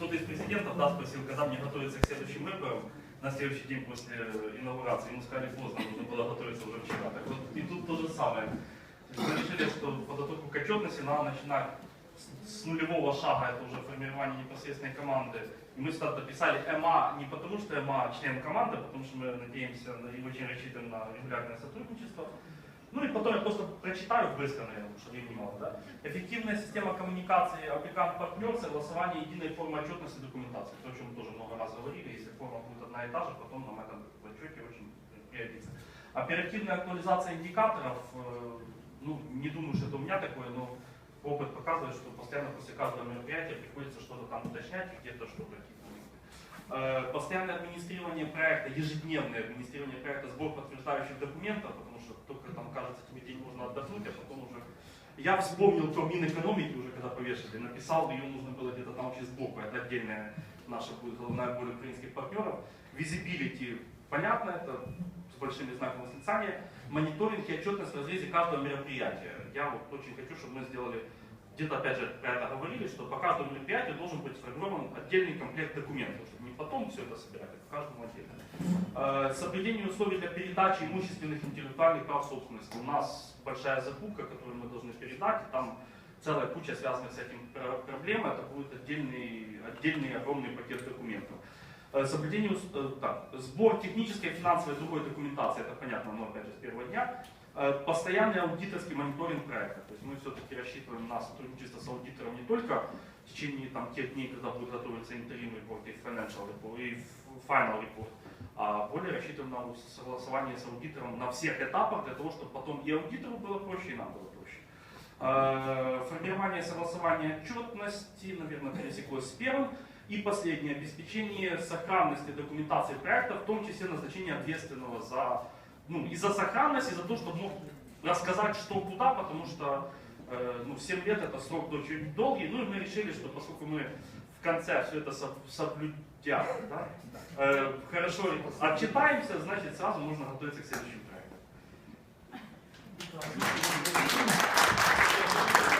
кто-то из президентов да, спросил, когда мне готовиться к следующим выборам, на следующий день после э, инаугурации. Ему сказали поздно, нужно было готовиться уже вчера. Так вот, и тут то же самое. То есть Мы решили, что подготовку к отчетности надо начинать с, нулевого шага, это уже формирование непосредственной команды. И мы сюда дописали МА не потому, что МА член команды, а потому что мы надеемся на- и очень рассчитываем на регулярное сотрудничество. Ну и потом я просто прочитаю быстро, наверное, потому что времени мало. Да? Эффективная система коммуникации аппликант-партнер, согласование единой формы отчетности и документации. То, о чем мы тоже много раз говорили. Если форма будет одна и та же, потом нам это в отчете очень пригодится. Оперативная актуализация индикаторов. э, Ну, не думаю, что это у меня такое, но опыт показывает, что постоянно после каждого мероприятия приходится что-то там уточнять, где-то что-то какие-то Э, Постоянное администрирование проекта, ежедневное администрирование проекта, сбор подтверждающих документов, потому что только там кажется тебе день можно отдохнуть, а потом уже... Я вспомнил про Минэкономики уже когда повешали, написал, ее нужно было где-то там вообще сбоку, это отдельная наша будет головная боль украинских партнеров. Визибилити, понятно, это с большими знаками восклицания. Мониторинг и отчетность в разрезе каждого мероприятия. Я вот очень хочу, чтобы мы сделали где-то опять же про это говорили, что по каждому мероприятию должен быть сформирован отдельный комплект документов, чтобы не потом все это собирать, а по каждому отдельно. Э, Соблюдение условий для передачи имущественных интеллектуальных прав собственности. У нас большая закупка, которую мы должны передать, и там целая куча связанных с этим пр- проблем, это будет отдельный, отдельный огромный пакет документов. Э, Соблюдение, э, так, сбор технической, финансовой и другой документации, это понятно, но опять же с первого дня. Э, Постоянный аудиторский мониторинг проекта. То есть мы все-таки рассчитываем на сотрудничество с аудитором не только в течение там, тех дней, когда будет готовиться interim report и financial report, и final report, а более рассчитываем на согласование с аудитором на всех этапах, для того, чтобы потом и аудитору было проще, и нам было проще. Э, Формирование согласования отчетности, наверное, пересеклось с первым. И последнее, обеспечение сохранности документации проекта, в том числе назначение ответственного за, ну, и за сохранность, и за то, чтобы мог рассказать, что куда, потому что э, ну, 7 лет это срок очень долгий. Ну и мы решили, что поскольку мы в конце все это соб- соблюдя, да, э, хорошо отчитаемся, значит сразу можно готовиться к следующему проекту.